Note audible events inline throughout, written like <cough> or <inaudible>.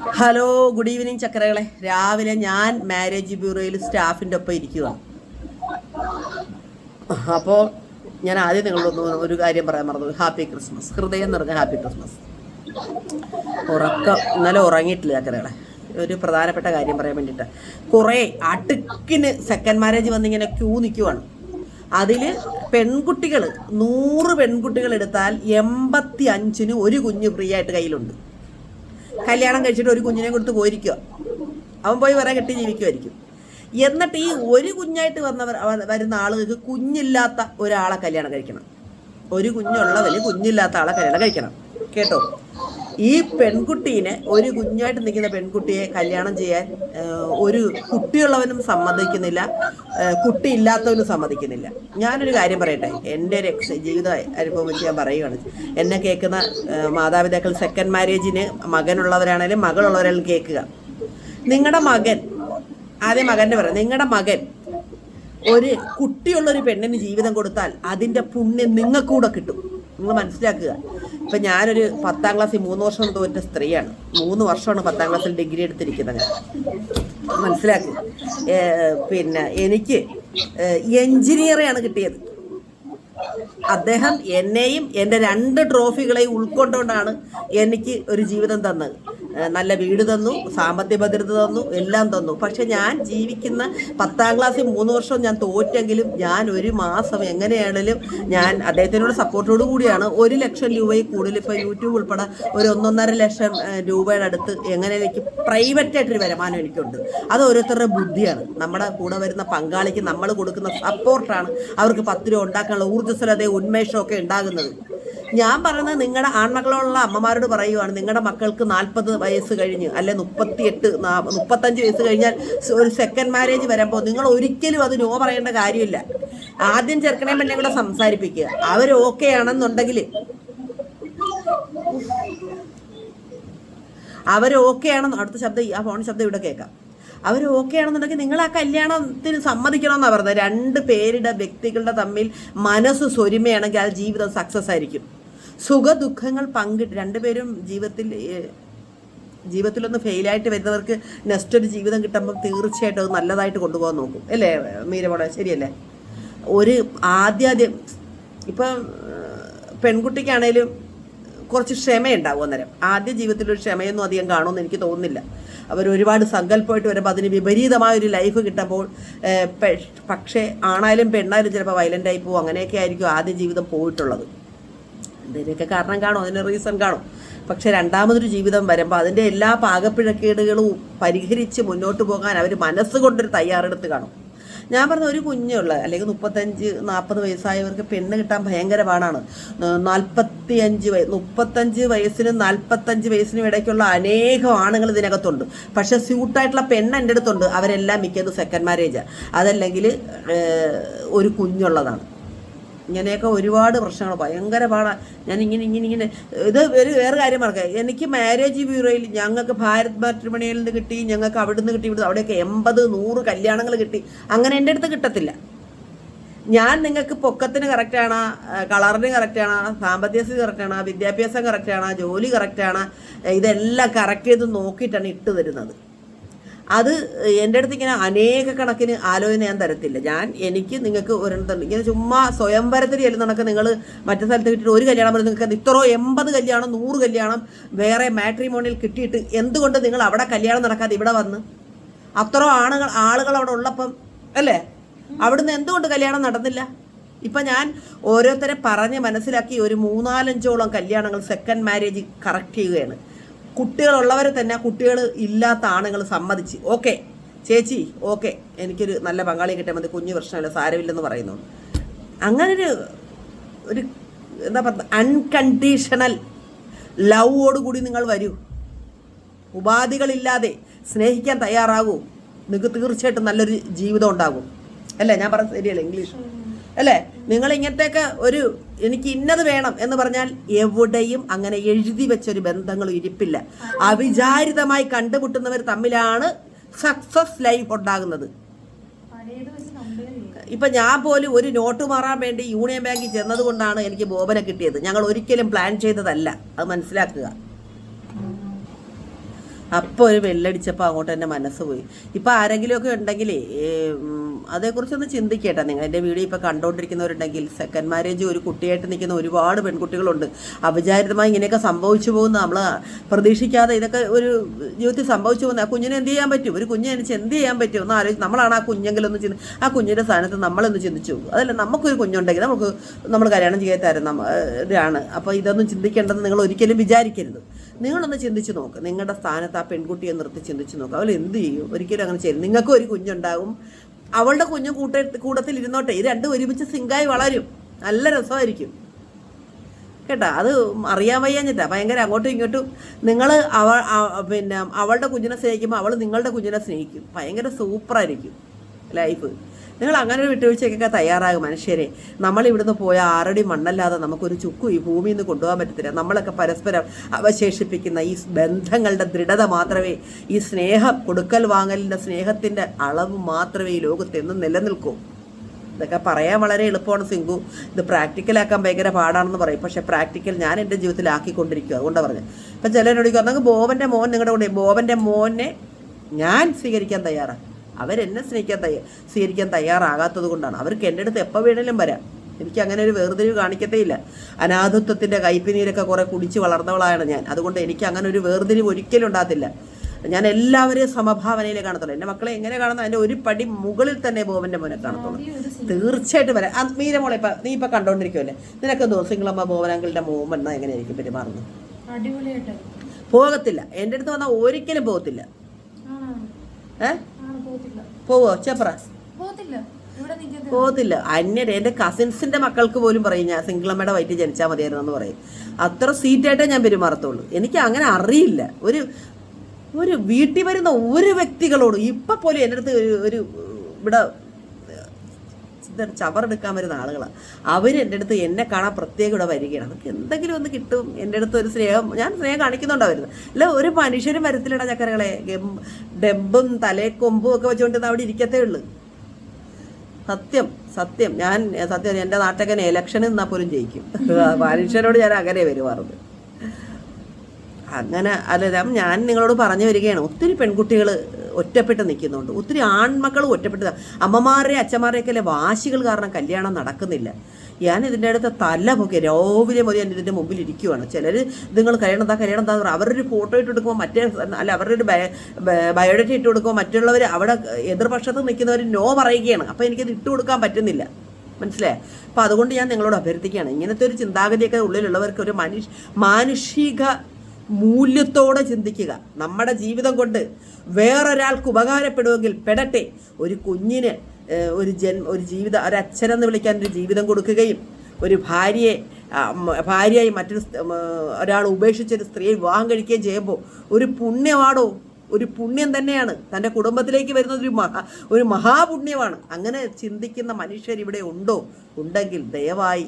Hello good evening ചക്രകളെ രാവിലെ ഞാൻ marriage ബ്യൂറോയിൽ സ്റ്റാഫിന്റെ ഒപ്പം ഇരിക്കുകയാണ് അപ്പോൾ ഞാൻ ആദ്യം നിങ്ങളൊന്ന് ഒരു കാര്യം പറയാൻ മറന്നു. ഹാപ്പി ക്രിസ്മസ് ഹൃദയം നിറഞ്ഞ ഹാപ്പി ക്രിസ്മസ് ഉറക്കം ഇന്നലെ ഉറങ്ങിയിട്ടില്ല ചക്കരകളെ. ഒരു പ്രധാനപ്പെട്ട കാര്യം പറയാൻ വേണ്ടിയിട്ട്. കുറേ അടുക്കിന് സെക്കൻഡ് മാരേജ് വന്നിങ്ങനെ ക്യൂ നിൽക്കുവാണ് അതിൽ പെൺകുട്ടികൾ നൂറ് പെൺകുട്ടികൾ എടുത്താൽ എൺപത്തി അഞ്ചിന് ഒരു കുഞ്ഞ് ഫ്രീ ആയിട്ട് കയ്യിലുണ്ട്. കല്യാണം കഴിച്ചിട്ട് ഒരു കുഞ്ഞിനെ കൊടുത്ത് പോയിരിക്കുക അവൻ പോയി വേറെ കെട്ടി ജീവിക്കുമായിരിക്കും എന്നിട്ട് ഈ ഒരു കുഞ്ഞായിട്ട് വന്നവർ വരുന്ന ആളുകൾക്ക് കുഞ്ഞില്ലാത്ത ഒരാളെ കല്യാണം കഴിക്കണം. ഒരു കുഞ്ഞുള്ളവന് കുഞ്ഞില്ലാത്ത ആളെ കല്യാണം കഴിക്കണം. കേട്ടോ? ഈ പെൺകുട്ടീനെ ഒരു കുഞ്ഞായിട്ട് നിൽക്കുന്ന പെൺകുട്ടിയെ കല്യാണം ചെയ്യാൻ ഒരു കുട്ടിയുള്ളവനും സമ്മതിക്കുന്നില്ല കുട്ടി കുട്ടിയില്ലാത്തവനും സമ്മതിക്കുന്നില്ല. ഞാനൊരു കാര്യം പറയട്ടെ എന്റെ എക്സ് ജീവിത അനുഭവം വെച്ച് ഞാൻ പറയുകയാണ് എന്നെ കേൾക്കുന്ന മാതാപിതാക്കൾ സെക്കൻഡ് മാരേജിന് മകനുള്ളവരാണേലും മകളുള്ളവരാണെങ്കിലും കേൾക്കുക. നിങ്ങളുടെ മകൻ ആദ്യം മകന്റെ പറയാം നിങ്ങളുടെ മകൻ ഒരു കുട്ടിയുള്ള ഒരു പെണ്ണിന് ജീവിതം കൊടുത്താൽ അതിന്റെ പുണ്യം നിങ്ങൾക്കൂടെ കിട്ടും. നിങ്ങൾ മനസ്സിലാക്കുക. ഇപ്പം ഞാനൊരു പത്താം ക്ലാസ്സിൽ മൂന്ന് വർഷം തോറ്റ സ്ത്രീയാണ്. മൂന്ന് വർഷമാണ് പത്താം ക്ലാസ്സിൽ ഡിഗ്രി എടുത്തിരിക്കുന്നത്. ഞാൻ മനസ്സിലാക്കുക പിന്നെ എനിക്ക് എഞ്ചിനീയറെയാണ് കിട്ടിയത്. അദ്ദേഹം എന്നെയും എന്റെ രണ്ട് ട്രോഫികളെയും ഉൾക്കൊണ്ടുകൊണ്ടാണ് എനിക്ക് ഒരു ജീവിതം തന്നത്. നല്ല വീട് തന്നു സാമ്പത്തിക ഭദ്രത തന്നു എല്ലാം തന്നു. പക്ഷെ ഞാൻ ജീവിക്കുന്ന പത്താം ക്ലാസ്സിൽ മൂന്ന് വർഷം ഞാൻ തോറ്റെങ്കിലും ഞാൻ ഒരു മാസം എങ്ങനെയാണെങ്കിലും ഞാൻ അദ്ദേഹത്തിനോട് സപ്പോർട്ടോട് കൂടിയാണ്. ഒരു ലക്ഷം രൂപയിൽ കൂടുതൽ ഇപ്പോൾ യൂട്യൂബ് ഉൾപ്പെടെ ഒരു ഒന്നൊന്നര ലക്ഷം രൂപയുടെ അടുത്ത് എങ്ങനെ എനിക്ക് പ്രൈവറ്റായിട്ടൊരു വരുമാനം എനിക്കുണ്ട്. അത് ഓരോരുത്തരുടെ ബുദ്ധിയാണ്. നമ്മുടെ കൂടെ വരുന്ന പങ്കാളിക്ക് നമ്മൾ കൊടുക്കുന്ന സപ്പോർട്ടാണ് അവർക്ക് പത്ത് രൂപ ഉണ്ടാക്കാനുള്ള ഊർജസ്വലതയും ഉന്മേഷമൊക്കെ ഉണ്ടാകുന്നത്. ഞാൻ പറയുന്നത് നിങ്ങളുടെ ആൺമക്കളുള്ള അമ്മമാരോട് പറയുവാണ്. നിങ്ങളുടെ മക്കൾക്ക് നാൽപ്പത് വയസ്സ് കഴിഞ്ഞ് അല്ലെ മുപ്പത്തിയെട്ട് മുപ്പത്തഞ്ച് വയസ്സ് കഴിഞ്ഞാൽ ഒരു സെക്കൻഡ് മാരേജ് വരുമ്പോൾ നിങ്ങൾ ഒരിക്കലും അത് നോ പറയേണ്ട കാര്യമില്ല. ആദ്യം ചെറുക്കണേ പെണ്ണെ കൂടെ സംസാരിപ്പിക്കുക. അവർ ഓക്കെ ആണെന്നുണ്ടെങ്കിൽ അവർ ഓക്കെ ആണെന്ന് അടുത്ത ശബ്ദം ആ ഫോൺ ശബ്ദം ഇവിടെ കേൾക്കാം. അവർ ഓക്കെ ആണെന്നുണ്ടെങ്കിൽ നിങ്ങൾ ആ കല്യാണത്തിന് സമ്മതിക്കണമെന്നാണ് പറഞ്ഞത്. രണ്ട് പേരുടെ വ്യക്തികളുടെ തമ്മിൽ മനസ്സ് സ്വരുമയാണെങ്കിൽ ആ ജീവിതം സക്സസ് ആയിരിക്കും. സുഖ ദുഃഖങ്ങൾ പങ്കിട്ട് രണ്ടുപേരും ജീവിതത്തിൽ ജീവിതത്തിലൊന്ന് ഫെയിലായിട്ട് വരുന്നവർക്ക് നെക്സ്റ്റ് ഒരു ജീവിതം കിട്ടുമ്പോൾ തീർച്ചയായിട്ടും അത് നല്ലതായിട്ട് കൊണ്ടുപോകാൻ നോക്കും. അല്ലേ മീരമോളെ? ശരിയല്ലേ? ഒരു ആദ്യാദ്യം ഇപ്പം പെൺകുട്ടിക്കാണേലും കുറച്ച് ക്ഷമയുണ്ടാവും അന്നേരം. ആദ്യ ജീവിതത്തിൽ ഒരു ക്ഷമയൊന്നും അധികം കാണുമെന്ന് എനിക്ക് തോന്നുന്നില്ല. അവർ ഒരുപാട് സങ്കല്പമായിട്ട് വരുമ്പോൾ അതിന് വിപരീതമായ ഒരു ലൈഫ് കിട്ടുമ്പോൾ പക്ഷേ ആണായാലും പെണ്ണായാലും ചിലപ്പോൾ വയലന്റായി പോകും. അങ്ങനെയൊക്കെ ആയിരിക്കും ആദ്യ ജീവിതം പോയിട്ടുള്ളത്. എന്തെങ്കിലുമൊക്കെ കാരണം കാണും അതിന് റീസൺ കാണും. പക്ഷേ രണ്ടാമതൊരു ജീവിതം വരുമ്പോൾ അതിന്റെ എല്ലാ പാകപ്പിഴക്കേടുകളും പരിഹരിച്ച് മുന്നോട്ട് പോകാൻ അവർ മനസ്സുകൊണ്ടൊരു തയ്യാറെടുത്ത് കാണും. ഞാൻ പറഞ്ഞ ഒരു കുഞ്ഞുള്ള അല്ലെങ്കിൽ മുപ്പത്തഞ്ച് നാൽപ്പത് വയസ്സായവർക്ക് പെണ്ണ് കിട്ടാൻ ഭയങ്കര പാടാണ്. നാൽപ്പത്തി അഞ്ച് വയസ്സ് മുപ്പത്തഞ്ച് വയസ്സിനും നാൽപ്പത്തഞ്ച് വയസ്സിനും ഇടയ്ക്കുള്ള അനേകം ആണുങ്ങൾ ഇതിനകത്തുണ്ട്. പക്ഷെ സ്യൂട്ടായിട്ടുള്ള പെണ്ണ് എന്റെ അടുത്തുണ്ട്. അവരെല്ലാം മിക്കത് സെക്കൻഡ് മാരേജാണ് അതല്ലെങ്കിൽ ഒരു കുഞ്ഞുള്ളതാണ്. ഇങ്ങനെയൊക്കെ ഒരുപാട് പ്രശ്നങ്ങൾ ഭയങ്കര പാടാണ് ഞാൻ ഇങ്ങനെ ഇങ്ങനെ. ഇങ്ങനെ ഇത് ഒരു വേറെ കാര്യം പറയാം എനിക്ക് മാരേജ് ബ്യൂറോയിൽ ഞങ്ങൾക്ക് ഭാരത് മാട്രിമണിയിൽ നിന്ന് കിട്ടി ഞങ്ങൾക്ക് അവിടെ നിന്ന് കിട്ടി അവിടെയൊക്കെ എൺപത് നൂറ് കല്യാണങ്ങൾ കിട്ടി. അങ്ങനെ എന്റെ അടുത്ത് കിട്ടത്തില്ല. ഞാൻ നിങ്ങൾക്ക് പൊക്കത്തിന് കറക്റ്റാണ് കളറിന് കറക്റ്റാണ് സാമ്പത്തിക സ്ഥിതി കറക്റ്റാണ് വിദ്യാഭ്യാസം കറക്റ്റാണ് ജോലി കറക്റ്റാണ് ഇതെല്ലാം കറക്റ്റ് ചെയ്ത് നോക്കിയിട്ടാണ് ഇട്ട് തരുന്നത്. അത് എന്റെ അടുത്ത് ഇങ്ങനെ അനേക കണക്കിന് ആലോചന ഞാൻ തരത്തില്ല. ഞാൻ എനിക്ക് നിങ്ങൾക്ക് ഒരെണ്ണത്തുണ്ട് ഇങ്ങനെ ചുമ്മാ സ്വയംവരത്തിൽ ചെല്ലുന്ന കണക്ക് നിങ്ങൾ മറ്റു സ്ഥലത്ത് കിട്ടിയിട്ട് ഒരു കല്യാണം പറഞ്ഞു നിങ്ങൾക്ക് ഇത്രയോ എൺപത് കല്യാണം നൂറ് കല്യാണം വേറെ മാട്രിമോണിയിൽ കിട്ടിയിട്ട് എന്തുകൊണ്ട് നിങ്ങൾ അവിടെ കല്യാണം നടക്കാതെ ഇവിടെ വന്ന്? അത്രയോ ആണുകൾ ആളുകൾ അവിടെ ഉള്ളപ്പം അല്ലേ? അവിടുന്ന് എന്തുകൊണ്ട് കല്യാണം നടന്നില്ല? ഇപ്പം ഞാൻ ഓരോരുത്തരെ പറഞ്ഞ് മനസ്സിലാക്കി ഒരു മൂന്നാലഞ്ചോളം കല്യാണങ്ങൾ സെക്കൻഡ് മാരേജ് കറക്റ്റ് ചെയ്യുകയാണ്. കുട്ടികളുള്ളവരെ തന്നെ കുട്ടികൾ ഇല്ലാത്ത ആണുങ്ങൾ സമ്മതിച്ച്. ഓക്കെ. ചേച്ചി ഓക്കെ. എനിക്കൊരു നല്ല പങ്കാളി കിട്ടിയാൽ മതി. കുഞ്ഞു പ്രശ്നമില്ല. സാരമില്ലെന്ന് പറയുന്നു. അങ്ങനൊരു ഒരു എന്താ പറയുക അൺകണ്ടീഷണൽ ലവോടുകൂടി നിങ്ങൾ വരൂ. ഉപാധികളില്ലാതെ സ്നേഹിക്കാൻ തയ്യാറാകൂ. നിങ്ങൾക്ക് തീർച്ചയായിട്ടും നല്ലൊരു ജീവിതം ഉണ്ടാകും. അല്ലേ? ഞാൻ പറഞ്ഞ ശരിയല്ലേ? ഇംഗ്ലീഷ്. അല്ലേ? നിങ്ങൾ ഇങ്ങനത്തെയൊക്കെ ഒരു എനിക്ക് ഇന്നത് വേണം എന്ന് പറഞ്ഞാൽ എവിടെയും അങ്ങനെ എഴുതി വെച്ചൊരു ബന്ധങ്ങൾ ഇരിപ്പില്ല. അവിചാരിതമായി കണ്ടുമുട്ടുന്നവർ തമ്മിലാണ് സക്സസ് ലൈഫ് ഉണ്ടാകുന്നത്. ഇപ്പൊ ഞാൻ പോലും ഒരു നോട്ട് മാറാൻ വേണ്ടി യൂണിയൻ ബാങ്കിൽ ചെന്നത് കൊണ്ടാണ് എനിക്ക് ബോബനെ കിട്ടിയത്. ഞങ്ങൾ ഒരിക്കലും പ്ലാൻ ചെയ്തതല്ല. അത് മനസ്സിലാക്കുക. അപ്പോൾ ഒരു വെല്ലടിച്ചപ്പോൾ അങ്ങോട്ട് എന്റെ മനസ്സ് പോയി. ഇപ്പോൾ ആരെങ്കിലുമൊക്കെ ഉണ്ടെങ്കിൽ അതേക്കുറിച്ചൊന്ന് ചിന്തിക്കട്ടെ. നിങ്ങൾ എന്റെ വീഡിയോ ഇപ്പോൾ കണ്ടുകൊണ്ടിരിക്കുന്നവരുണ്ടെങ്കിൽ സെക്കൻഡ് മാരേജ് ഒരു കുട്ടിയായിട്ട് നിൽക്കുന്ന ഒരുപാട് പെൺകുട്ടികളുണ്ട്. അവിചാരിതമായി ഇങ്ങനെയൊക്കെ സംഭവിച്ചു പോകുന്ന നമ്മൾ പ്രതീക്ഷിക്കാതെ ഇതൊക്കെ ഒരു ജീവിതത്തിൽ സംഭവിച്ചു പോകുന്ന ആ കുഞ്ഞിനെ എന്ത് ചെയ്യാൻ പറ്റും? ഒരു കുഞ്ഞിനെ എനിക്ക് എന്ത് ചെയ്യാൻ പറ്റും? ഒന്ന് ആലോചിച്ച് നമ്മളാണ് ആ കുഞ്ഞെങ്കിലൊന്ന് ചിന്തി ആ കുഞ്ഞിന്റെ സ്ഥാനത്ത് നമ്മളൊന്ന് ചിന്തിച്ചു അതല്ല നമുക്കൊരു കുഞ്ഞുണ്ടെങ്കിൽ നമുക്ക് നമ്മൾ കല്യാണം ചെയ്യാൻ തരുന്ന ഇതാണ്. അപ്പോൾ ഇതൊന്നും ചിന്തിക്കേണ്ടെന്ന് നിങ്ങൾ ഒരിക്കലും വിചാരിക്കരുത്. നിങ്ങളൊന്ന് ചിന്തിച്ച് നോക്ക്. നിങ്ങളുടെ സ്ഥാനത്ത് ആ പെൺകുട്ടിയെ നിർത്തി ചിന്തിച്ച് നോക്കുക അവൾ എന്ത് ചെയ്യും? ഒരിക്കലും അങ്ങനെ ചെയ്യും നിങ്ങൾക്കും ഒരു കുഞ്ഞുണ്ടാകും അവളുടെ കുഞ്ഞു കൂട്ട കൂട്ടത്തിൽ ഇരുന്നോട്ടെ. ഈ രണ്ടും ഒരുമിച്ച് സിങ്കായി വളരും. നല്ല രസമായിരിക്കും. കേട്ടോ? അത് അറിയാൻ വയ്യാഞ്ഞിട്ടാ. ഭയങ്കര അങ്ങോട്ടും ഇങ്ങോട്ടും നിങ്ങൾ അവ പിന്നെ അവളുടെ കുഞ്ഞിനെ സ്നേഹിക്കുമ്പോൾ അവൾ നിങ്ങളുടെ കുഞ്ഞിനെ സ്നേഹിക്കും. ഭയങ്കര സൂപ്പറായിരിക്കും. ലൈഫ്. നിങ്ങൾ അങ്ങനെ ഒരു വിട്ടുവീഴ്ചയ്ക്കൊക്കെ തയ്യാറാകും മനുഷ്യരെ. നമ്മൾ ഇവിടുന്ന് പോയ ആറടി മണ്ണല്ലാതെ നമുക്കൊരു ചുക്കു ഈ ഭൂമിയിൽ നിന്ന് കൊണ്ടുപോകാൻ പറ്റത്തില്ല. നമ്മളൊക്കെ പരസ്പരം അവശേഷിപ്പിക്കുന്ന ഈ ബന്ധങ്ങളുടെ ദൃഢത മാത്രമേ ഈ സ്നേഹം കൊടുക്കൽ വാങ്ങലിന്റെ സ്നേഹത്തിന്റെ അളവ് മാത്രമേ ഈ ലോകത്തെന്നും നിലനിൽക്കൂ. ഇതൊക്കെ പറയാൻ വളരെ എളുപ്പമാണ് സിംഗു ഇത് പ്രാക്ടിക്കലാക്കാൻ ഭയങ്കര പാടാണെന്ന് പറയും. പക്ഷേ പ്രാക്ടിക്കൽ ഞാൻ എന്റെ ജീവിതത്തിൽ ആക്കിക്കൊണ്ടിരിക്കുക അതുകൊണ്ടാണ് പറഞ്ഞത് അപ്പം ചിലരോട് ചോദിക്കും ബോബന്റെ മോൻ നിങ്ങളുടെ കൂടെ ബോബന്റെ മോനെ ഞാൻ സ്വീകരിക്കാൻ തയ്യാറാണ് അവരെന്നെ സ്നേഹിക്കാൻ തയ്യ സ്വീകരിക്കാൻ തയ്യാറാകാത്തത് കൊണ്ടാണ്. അവർക്ക് എന്റെ അടുത്ത് എപ്പോൾ വേണേലും വരാം. എനിക്ക് അങ്ങനെ ഒരു വേർതിരിവ് കാണിക്കത്തേയില്ല. അനാഥത്വത്തിന്റെ കൈപ്പിനീരൊക്കെ കുറേ കുടിച്ച് വളർന്നവളാണ് ഞാൻ. അതുകൊണ്ട് എനിക്ക് അങ്ങനെ ഒരു വേർതിരിവ് ഒരിക്കലും ഉണ്ടാകത്തില്ല. ഞാൻ എല്ലാവരെയും സമഭാവനയിലേ കാണത്തുള്ളൂ. എന്റെ മക്കളെ എങ്ങനെ കാണുന്നു അതിന്റെ ഒരു പടി മുകളിൽ തന്നെ ബോബന്റെ മോനെ കാണത്തുള്ളൂ. തീർച്ചയായിട്ടും വരാം. ആ, മീര മോളെ ഇപ്പം നീ ഇപ്പം കണ്ടോണ്ടിരിക്കുമല്ലേ നിനക്ക് ദോസിങ്ങളമ്മ ബോവനാങ്കിളുടെ മോമൻ എന്നാൽ എങ്ങനെയായിരിക്കും പെരുമാറുന്നത്? പോകത്തില്ല. എന്റെ അടുത്ത് വന്നാൽ ഒരിക്കലും പോകത്തില്ല. ഏഹ് പോവോ? ചേപ്പറ പോകത്തില്ല. അന്യരെ എന്റെ കസിൻസിന്റെ മക്കൾക്ക് പോലും പറയും ഞാൻ സിംഗിളമ്മയുടെ വയറ്റിൽ ജനിച്ചാൽ മതിയായിരുന്നു എന്ന് പറയും. അത്ര സീറ്റായിട്ടേ ഞാൻ പെരുമാറത്തുള്ളൂ. എനിക്ക് അങ്ങനെ അറിയില്ല. ഒരു ഒരു വീട്ടിൽ വരുന്ന ഒരു വ്യക്തികളോടും ഇപ്പം പോലും എന്റെ അടുത്ത് ഒരു ഇവിടെ ചവറെടുക്കാൻ വരുന്ന ആളുകളാണ് അവർ എന്റെ അടുത്ത് എന്നെ കാണാൻ പ്രത്യേകം ഇവിടെ വരികയാണ്. അവർക്ക് എന്തെങ്കിലും ഒന്ന് കിട്ടും. എന്റെ അടുത്ത് ഒരു സ്നേഹം ഞാൻ സ്നേഹം കാണിക്കുന്നുണ്ടോ വരുന്നത് അല്ല ഒരു മനുഷ്യരും വരത്തില്ലടാ ചക്കരകളെ. ഡെമ്പും തലേ കൊമ്പും ഒക്കെ വെച്ചുകൊണ്ട് അവിടെ ഇരിക്കത്തേ ഉള്ളൂ. സത്യം സത്യം. ഞാൻ സത്യം എന്റെ നാട്ടകൻ ഇലക്ഷനിൽ നിന്നാൽ പോലും ജയിക്കും. <laughs> മനുഷ്യരോട് ഞാൻ അങ്ങനെ പെരുമാറുന്നത്. അങ്ങനെ അല്ല ഞാൻ നിങ്ങളോട് പറഞ്ഞു വരികയാണ്. ഒത്തിരി പെൺകുട്ടികൾ ഒറ്റപ്പെട്ട് നിൽക്കുന്നുണ്ട്. ഒത്തിരി ആൺമക്കളും ഒറ്റപ്പെട്ട് അമ്മമാരുടെ അച്ഛന്മാരുടെയൊക്കെ അല്ലെ വാശികൾ കാരണം കല്യാണം നടക്കുന്നില്ല. ഞാൻ ഇതിന്റെ അടുത്ത് തല പൊക്കി രാവിലെ മുതൽ ഞാൻ ഇതിന്റെ മുമ്പിൽ ഇരിക്കുവാണ്. ചിലർ നിങ്ങൾ കല്യാണം എന്താ കല്യാണം എന്താ അവരൊരു ഫോട്ടോ ഇട്ട് കൊടുക്കുമ്പോൾ മറ്റേ അല്ല അവരുടെ ഒരു ബയോഡേറ്റ ഇട്ട് കൊടുക്കുമ്പോൾ മറ്റുള്ളവർ അവിടെ എതിർപക്ഷത്ത് നിൽക്കുന്നവർ നോ പറയുകയാണ്. അപ്പോൾ എനിക്കത് ഇട്ട് കൊടുക്കാൻ പറ്റുന്നില്ല. മനസ്സിലായോ? അപ്പോൾ അതുകൊണ്ട് ഞാൻ നിങ്ങളോട് അഭ്യർത്ഥിക്കുകയാണ്. ഇങ്ങനത്തെ ഒരു ചിന്താഗതിയൊക്കെ ഉള്ളിലുള്ളവർക്ക് ഒരു മനുഷ്യ മാനുഷിക മൂല്യത്തോടെ ചിന്തിക്കുക. നമ്മുടെ ജീവിതം കൊണ്ട് വേറൊരാൾക്ക് ഉപകാരപ്പെടുമെങ്കിൽ പെടട്ടെ. ഒരു കുഞ്ഞിന് ഒരു ജന്മ ഒരു ജീവിത ഒരു അച്ഛനെന്ന് വിളിക്കാൻ ഒരു ജീവിതം കൊടുക്കുകയും ഒരു ഭാര്യയെ ഭാര്യയായി മറ്റൊരു ഒരാൾ ഉപേക്ഷിച്ചൊരു സ്ത്രീയെ വിവാഹം കഴിക്കുകയും ചെയ്യുമ്പോൾ ഒരു പുണ്യമാണോ? ഒരു പുണ്യം തന്നെയാണ്. തന്റെ കുടുംബത്തിലേക്ക് വരുന്നത് ഒരു മഹാ ഒരു മഹാപുണ്യമാണ്. അങ്ങനെ ചിന്തിക്കുന്ന മനുഷ്യർ ഇവിടെ ഉണ്ടോ? ഉണ്ടെങ്കിൽ ദയവായി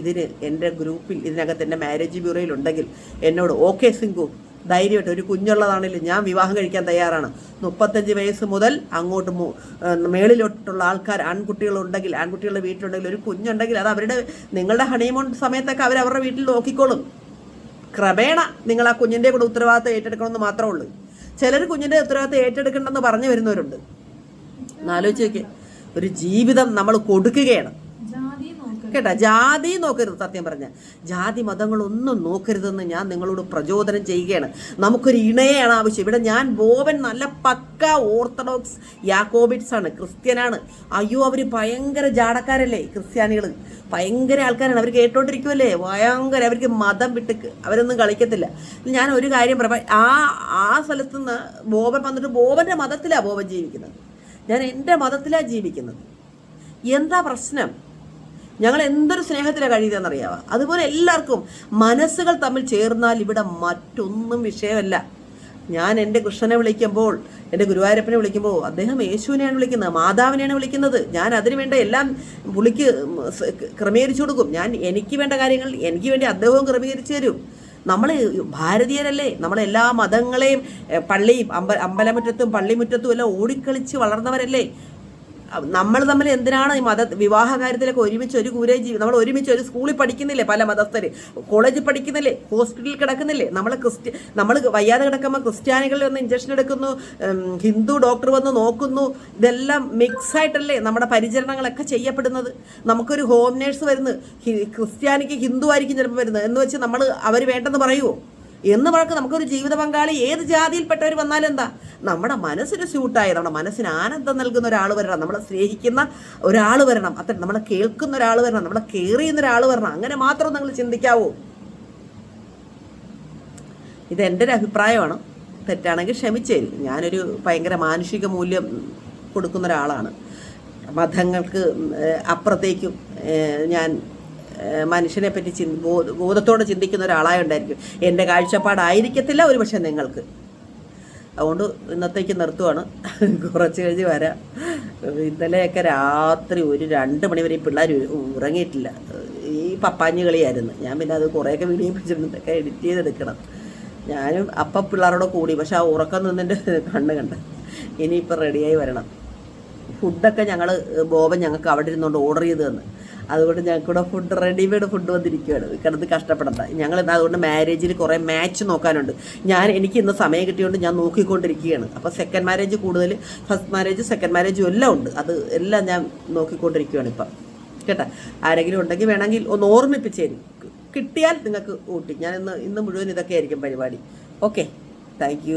ഇതിന് എന്റെ ഗ്രൂപ്പിൽ ഇതിനകത്ത് എന്റെ മാരേജ് ബ്യൂറോയിൽ ഉണ്ടെങ്കിൽ എന്നോട് ഓക്കെ സിംഗു ധൈര്യമായിട്ട് ഒരു കുഞ്ഞുള്ളതാണെങ്കിലും ഞാൻ വിവാഹം കഴിക്കാൻ തയ്യാറാണ്. മുപ്പത്തഞ്ച് വയസ്സ് മുതൽ അങ്ങോട്ട് മേളിലോട്ടുള്ള ആൾക്കാർ ആൺകുട്ടികളുണ്ടെങ്കിൽ ആൺകുട്ടികളുടെ വീട്ടിലുണ്ടെങ്കിൽ ഒരു കുഞ്ഞുണ്ടെങ്കിൽ അത് അവരുടെ നിങ്ങളുടെ ഹണിമൂൺ സമയത്തൊക്കെ അവർ അവരുടെ വീട്ടിൽ നോക്കിക്കോളും. ക്രമേണ നിങ്ങൾ ആ കുഞ്ഞിന്റെ കൂടെ ഉത്തരവാദിത്തം ഏറ്റെടുക്കണമെന്ന് മാത്രമേ ഉള്ളൂ. ചിലർ കുഞ്ഞിന്റെ ഉത്തരവാദിത്തം ഏറ്റെടുക്കണമെന്ന് പറഞ്ഞു വരുന്നവരുണ്ട്. എന്നാലോചിച്ച് നോക്കിയേ ഒരു ജീവിതം നമ്മൾ കൊടുക്കുകയാണ്. കേട്ടോ? ജാതി നോക്കരുത് സത്യം പറഞ്ഞ. ജാതി മതങ്ങളൊന്നും നോക്കരുതെന്ന് ഞാൻ നിങ്ങളോട് പ്രചോദനം ചെയ്യുകയാണ്. നമുക്കൊരു ഇണയാണ് ആവശ്യം. ഇവിടെ ഞാൻ ബോബൻ നല്ല പക്ക ഓർത്തഡോക്സ് യാക്കോബിറ്റ്സ് ആണ് ക്രിസ്ത്യനാണ്. അയ്യോ അവർ ഭയങ്കര ജാടക്കാരല്ലേ ക്രിസ്ത്യാനികൾ ഭയങ്കര ആൾക്കാരാണ്. അവർ കേട്ടോണ്ടിരിക്കുമല്ലേ ഭയങ്കര. അവർക്ക് മതം വിട്ട് അവരൊന്നും കളിക്കത്തില്ല. ഞാൻ ഒരു കാര്യം പറ ആ ആ സ്ഥലത്ത് നിന്ന് ബോബൻ വന്നിട്ട് ബോബന്റെ മതത്തിലാണ് ബോബൻ ജീവിക്കുന്നത്. ഞാൻ എന്റെ മതത്തിലാണ് ജീവിക്കുന്നത്. എന്താ പ്രശ്നം? ഞങ്ങൾ എന്തൊരു സ്നേഹത്തിലാണ് കഴിയുന്നതെന്നറിയാവോ? അതുപോലെ എല്ലാവർക്കും മനസ്സുകൾ തമ്മിൽ ചേർന്നാൽ ഇവിടെ മറ്റൊന്നും വിഷയമല്ല. ഞാൻ എന്റെ കൃഷ്ണനെ വിളിക്കുമ്പോൾ എന്റെ ഗുരുവായൂരപ്പനെ വിളിക്കുമ്പോൾ അദ്ദേഹം യേശുവിനെയാണ് വിളിക്കുന്നത് മാതാവിനെയാണ് വിളിക്കുന്നത്. ഞാൻ അതിനു വേണ്ട എല്ലാം പുള്ളിക്ക് സ് ക്രമീകരിച്ചു കൊടുക്കും. ഞാൻ എനിക്ക് വേണ്ട കാര്യങ്ങൾ എനിക്ക് വേണ്ടി അദ്ദേഹവും ക്രമീകരിച്ചു തരും. നമ്മൾ ഭാരതീയരല്ലേ? നമ്മളെല്ലാ മതങ്ങളെയും പള്ളിയും അമ്പ അമ്പലമുറ്റത്തും പള്ളിമുറ്റത്തും എല്ലാം ഓടിക്കളിച്ച് വളർന്നവരല്ലേ? നമ്മൾ തമ്മിൽ എന്തിനാണ് ഈ മത വിവാഹ കാര്യത്തിലൊക്കെ ഒരുമിച്ച് ഒരു കൂരേ ജീവി നമ്മൾ ഒരുമിച്ച് ഒരു സ്കൂളിൽ പഠിക്കുന്നില്ലേ പല മതസ്ഥര്? കോളേജിൽ പഠിക്കുന്നില്ലേ? ഹോസ്പിറ്റലിൽ കിടക്കുന്നില്ലേ? നമ്മൾ ക്രിസ്ത്യ നമ്മൾ വയ്യാതെ കിടക്കുമ്പോൾ ക്രിസ്ത്യാനികളിൽ വന്ന് ഇഞ്ചക്ഷൻ എടുക്കുന്നു ഹിന്ദു ഡോക്ടർ വന്ന് നോക്കുന്നു. ഇതെല്ലാം മിക്സ് ആയിട്ടല്ലേ നമ്മുടെ പരിചരണങ്ങളൊക്കെ ചെയ്യപ്പെടുന്നത്. നമുക്കൊരു ഹോം നേഴ്സ് വരുന്നത് ക്രിസ്ത്യാനിക്ക് ഹിന്ദു ആയിരിക്കും ചിലപ്പോൾ വരുന്നത്. എന്ന് വെച്ച് നമ്മൾ അവർ വേണ്ടെന്ന് പറയുമോ എന്ന് വഴക്ക് നമുക്കൊരു ജീവിത പങ്കാളി ഏത് ജാതിയിൽപ്പെട്ടവർ വന്നാലും എന്താ? നമ്മുടെ മനസ്സിന് സ്യൂട്ടായ നമ്മുടെ മനസ്സിന് ആനന്ദം നൽകുന്ന ഒരാൾ വരണം. നമ്മളെ സ്നേഹിക്കുന്ന ഒരാൾ വരണം. അത്ര നമ്മളെ കേൾക്കുന്ന ഒരാൾ വരണം. നമ്മളെ കെയർ ചെയ്യുന്ന ഒരാൾ വരണം. അങ്ങനെ മാത്രം നിങ്ങൾ ചിന്തിക്കാവൂ. ഇത് എന്റെ ഒരു അഭിപ്രായമാണ്. തെറ്റാണെങ്കിൽ ക്ഷമിച്ചേരും ഞാനൊരു ഭയങ്കര മാനുഷിക മൂല്യം കൊടുക്കുന്ന ഒരാളാണ്. മതങ്ങൾക്ക് അപ്പുറത്തേക്കും ഞാൻ മനുഷ്യനെ പറ്റി ബോധ- ബോധത്തോടെ ചിന്തിക്കുന്ന ഒരാളായുണ്ടായിരിക്കും എന്റെ കാഴ്ചപ്പാടായിരിക്കത്തില്ല ഒരു പക്ഷേ നിങ്ങൾക്ക്. അതുകൊണ്ട് ഇന്നത്തേക്ക് നിർത്തുവാണ്. <laughs> കുറച്ച് കഴിഞ്ഞ് വരാം. ഇന്നലെയൊക്കെ രാത്രി ഒരു രണ്ട് മണി വരെ പിള്ളേർ ഉറങ്ങിയിട്ടില്ല. ഈ പപ്പാഞ്ഞ് കളിയായിരുന്നു. ഞാൻ പിന്നെ അത് കുറേയൊക്കെ വീഡിയോ പിടിച്ചിരുന്നൊക്കെ എഡിറ്റ് ചെയ്തെടുക്കണം. ഞാനും അപ്പം പിള്ളേരോട് കൂടി. പക്ഷെ ആ ഉറക്കം നിന്നിന്റെ കണ്ണ് കണ്ട്. ഇനിയിപ്പോൾ റെഡിയായി വരണം. ഫുഡൊക്കെ ഞങ്ങൾ ബോബൻ ഞങ്ങൾക്ക് അവിടെ ഇരുന്നുകൊണ്ട് ഓർഡർ ചെയ്ത് തന്ന്. അതുകൊണ്ട് ഞങ്ങൾക്കിവിടെ ഫുഡ് റെഡിമെയ്ഡ് ഫുഡ് വന്നിരിക്കുകയാണ് കിടന്ന് കഷ്ടപ്പെടണ്ട. ഞങ്ങൾ അതുകൊണ്ട് മാരേജിൽ കുറേ മാച്ച് നോക്കാനുണ്ട്. ഞാൻ എനിക്ക് ഇന്ന് സമയം കിട്ടിയതുകൊണ്ട് ഞാൻ നോക്കിക്കൊണ്ടിരിക്കുകയാണ്. അപ്പോൾ സെക്കൻഡ് മാരേജ് കൂടുതൽ ഫസ്റ്റ് മാരേജ് സെക്കൻഡ് മാരേജും എല്ലാം ഉണ്ട്. അത് എല്ലാം ഞാൻ നോക്കിക്കൊണ്ടിരിക്കുകയാണ് ഇപ്പം. കേട്ടോ? ആരെങ്കിലും ഉണ്ടെങ്കിൽ വേണമെങ്കിൽ ഒന്ന് ഓർമ്മിപ്പിച്ചേരും കിട്ടിയാൽ നിങ്ങൾക്ക് ഊട്ടി. ഞാൻ ഇന്ന് ഇന്ന് മുഴുവൻ ഇതൊക്കെ ആയിരിക്കും പരിപാടി ഓക്കെ താങ്ക്